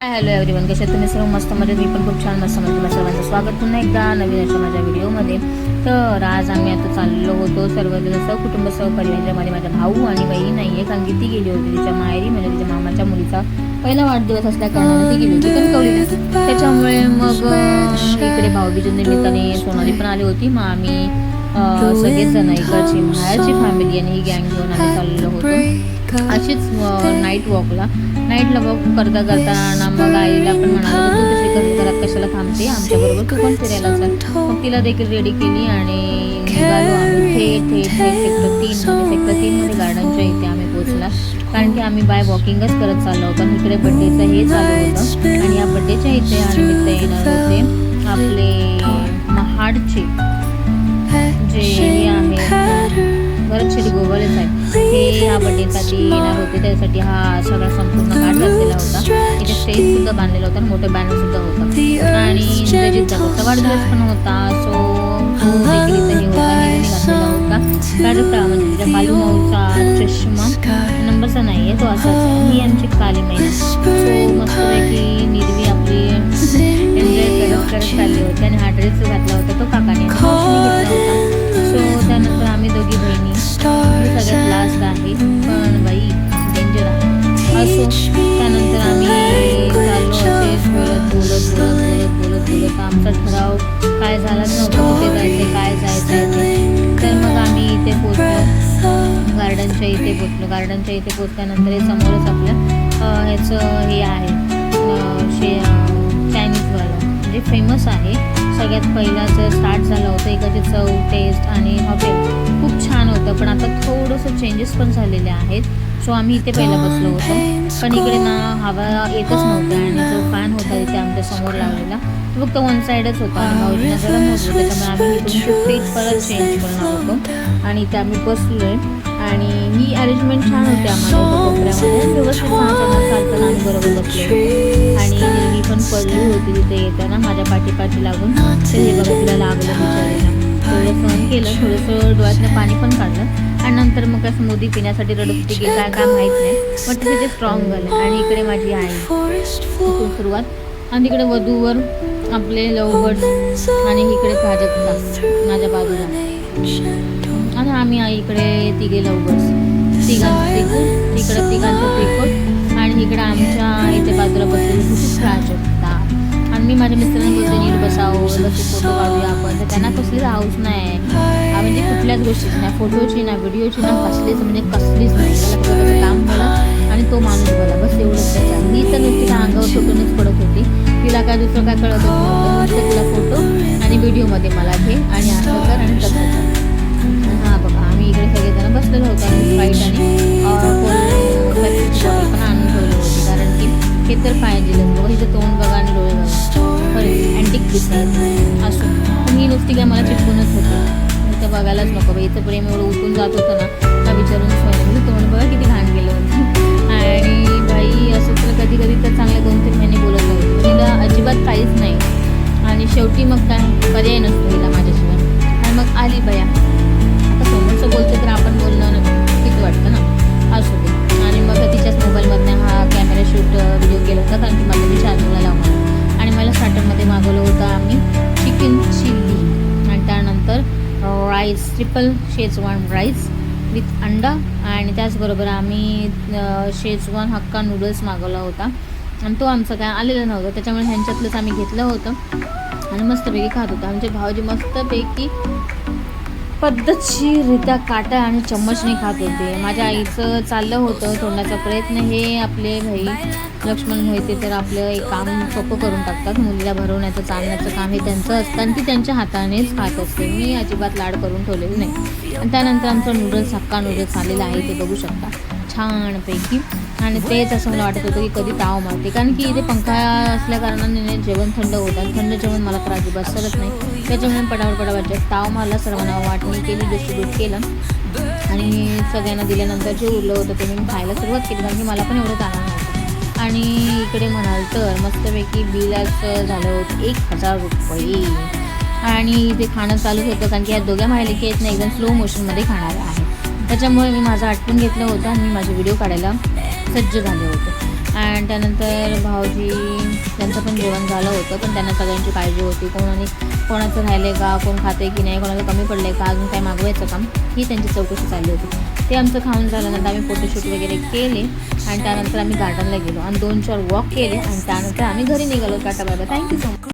Hi hello everyone कसे तुम्ही? सर्व मस्त मध्ये मी पण खूप छान मस्त मध्ये तुम्हाला सर्वांचं स्वागत. पुन्हा एकदा नवीन अशा माझ्या व्हिडिओमध्ये. तर आज आम्ही आता चाललो होतो सर्वजण सह परिवेंजमध्ये म्हणजे माझा भाऊ आणि बहीण नाही आहे. कारण की ती गेली होती तिच्या माहेरी म्हणजे तिच्या मामाच्या मुलीचा पहिला वाढदिवस असल्या कारणाने ती गेली होती. त्याच्यामुळे मग इकडे भाऊबीच्या निमित्ताने सोनाली पण आली होती. मग आम्ही सगळेजण इकडची माहेरची फॅमिली आणि ही गँग घेऊन आम्ही चाललेलो होतो. अशीच नाईट वॉकला नाईटला बघ करता करताना मग आईला पण म्हणाली तू तशी घरात कशाला थांबते आमच्याबरोबर तू पण फिरायला चाल मग तिला देखील रेडी केली आणि निघालो आम्ही थेट थेट थेट सेक्टर तीन सेक्टर तीनमध्ये गार्डनच्या इथे आम्ही पोहोचला कारण की आम्ही बाय वॉकिंगच करत चाललो पण इकडे बड्डेचं हे चालू होतं आणि या बड्डेच्या इथे आम्ही निमित्त येणार होते आपले ह्या बड्डेसाठी येणार होते त्यासाठी हा सगळा संपूर्ण काढ घातलेला होता. इथे स्टेज सुद्धा बांधलेला होता आणि मोठं बॅनर सुद्धा होतं. आणि इंद्रजित जाधवचा वाढदिवस पण होता सो तो देखील इथे होता घातलेला होता. कार्यक्रम म्हणजे तिच्या चष्मा. इथे पोचलो गार्डनच्या इथे पोचल्यानंतर हे समोरच आपलं ह्याचं हे आहे शे चायनीजवालं म्हणजे फेमस आहे. सगळ्यात पहिलाचं स्टार्ट झालं होतं एकाची चव टेस्ट आणि हॉटेल. खूप छान होतं पण आता थोडंसं चेंजेस पण झालेले आहेत. सो आम्ही इथे पहिला बसलो होतो. पण इकडे ना हवा येतच नव्हता आणि जो फॅन होता तिथे आमच्यासमोर लावलेला तो फक्त वन साईडच होता. आणि भाऊजींना जरा नव्हतं त्याच्यामुळे आम्ही इकडून सीट परत चेंज करणार होतो. आणि इथे आम्ही बसलो आहे आणि ही अरेंजमेंट छान होते आम्हाला. कोपऱ्यामध्ये. व्यवस्थित चालताना बरोबर आणि मी पण पडली होती तिथे येताना माझ्या पाठीपाठी लागून. तर हे बघा तिला लागलं थोडंसं थोडं सहन केलं थोडंसं डोळ्यातलं पाणी पण काढलं. आणि नंतर मग असं मोदी पिण्यासाठी रडत होती की काय काय माहीत नाही. पण तिथे ते स्ट्रॉंग झालं आणि इकडे माझी आई. सुरुवात. आणि तिकडे वधूवर आपले लवबर्ड्स आणि इकडे प्राजक्ता माझ्या बाजूला. आणि आम्ही आई इकडे तिघे लवबर्ड्स तिघांचं तिकडं तिघांचं तिकून आणि इकडे आमच्या इथे बाजूला बसून कुठेच प्राजक्ता आणि मी माझ्या मित्रांना बोलते नीट बसावं लसी फोटो काढूया आपण. तर त्यांना कसलीच हाऊस नाही. आहे म्हणजे कुठल्याच गोष्टीची ना फोटोची ना व्हिडिओची ना कसलीच म्हणजे कसलीच नाही. काम मला आणि तो माणूस बोला. बस एवढंच त्याच्या मी तर नुसती त्या अंगावर सुटूनच पडत होती. तिला काय दुसरं काय कळत नव्हतं. तिला फोटो आणि व्हिडिओमध्ये मला घे आणि असं कर आणि तसं हां बघा आम्ही इकडे सगळेजण बसलेलो होतो आणि स्प्राईट आणि बॉटल पण आणून ठेवली होती. कारण की हे तर पाहिजे बघा हिचं तोंड बघा आणि डोळे बघा. खरं अँटिक दिसतात. असो. पण ही नुसती काय मला चिटकूनच होती. तर बघायलाच नको बाई. इथं प्रेम एवढं उठून जात होतं ना का विचारून तोंड बघा किती घाण गेलं होतं. आणि बाई असं तर कधी कधी तर चांगल्या दोन तीन महिने बोलत होते तिला अजिबात काहीच नाही. आणि शेवटी मग काय? पर्याय नसतो तिला माझ्याशिवाय. आणि मग आली बया rice triple schezwan rice with अंडा. आणि त्याचबरोबर आम्ही शेजवान हक्का नूडल्स मागवला होता. आणि तो आमचा काय आलेला नव्हता. त्याच्यामुळे ह्यांच्यातलंच आम्ही घेतलं होतं. आणि मस्तपैकी खात होतो. आमचे भाऊजी मस्तपैकी पद्धतशीररित्या काटा आणि चम्मचने खात होते. माझ्या आईचं चाललं होतं तोंडाचा प्रयत्न. हे आपले भाई लक्ष्मण मोहिते तर आपलं एक काम सोपं करून टाकतात. मुलीला भरवण्याचं चालण्याचं काम हे त्यांचं असतं आणि ती त्यांच्या हातानेच खात असते. मी अजिबात लाड करून ठेवलेली नाही. आणि त्यानंतर आमचं नूडल्स हक्का नूडल्स आलेलं आहे ते बघू शकता. छानपैकी आणि तेच असं मला वाटत होतं की कधी ताव मारते. कारण की इथे पंखा असल्या कारणाने जेवण थंड होतं आणि थंड जेवण मला तर अजिबात सरत नाही. त्याच्यामुळे पटावर पटावर ताव मारला सर्वांना वाटणी केली डिस्ट्रीब्यूट केलं. आणि सगळ्यांना दिल्यानंतर जे उरलं होतं ते मी खायला सुरुवात केली कारण की मला पण एवढं जाणार नव्हतं. आणि इकडे म्हणाल तर मस्तपैकी बिलाचं झालं होतं एक हजार रुपये. आणि ते खाणं चालूच होतं कारण की या दोघ्या माहिती आहेत ना एकदम स्लो मोशनमध्ये खाणार आहे. त्याच्यामुळे मी माझं आटपून घेतलं होतं आणि मी माझे व्हिडिओ काढायला सज्ज झाले होते. आणि त्यानंतर भाऊजी त्यांचं पण जेवण झालं होतं पण त्यांना सगळ्यांची काळजी होती. कोणाने कोणाचं राहिलं का कोण खाते की नाही कोणाचं कमी पडलं का अजून काय मागवायचं काम ही त्यांची चौकशी चालली होती. ते आमचं खाऊन झाल्यानंतर आम्ही फोटोशूट वगैरे केले आणि त्यानंतर आम्ही गार्डनला गेलो. आणि दोन चार वॉक केले आणि त्यानंतर आम्ही घरी निघालो. टाटा बाबा थँक्यू सो मच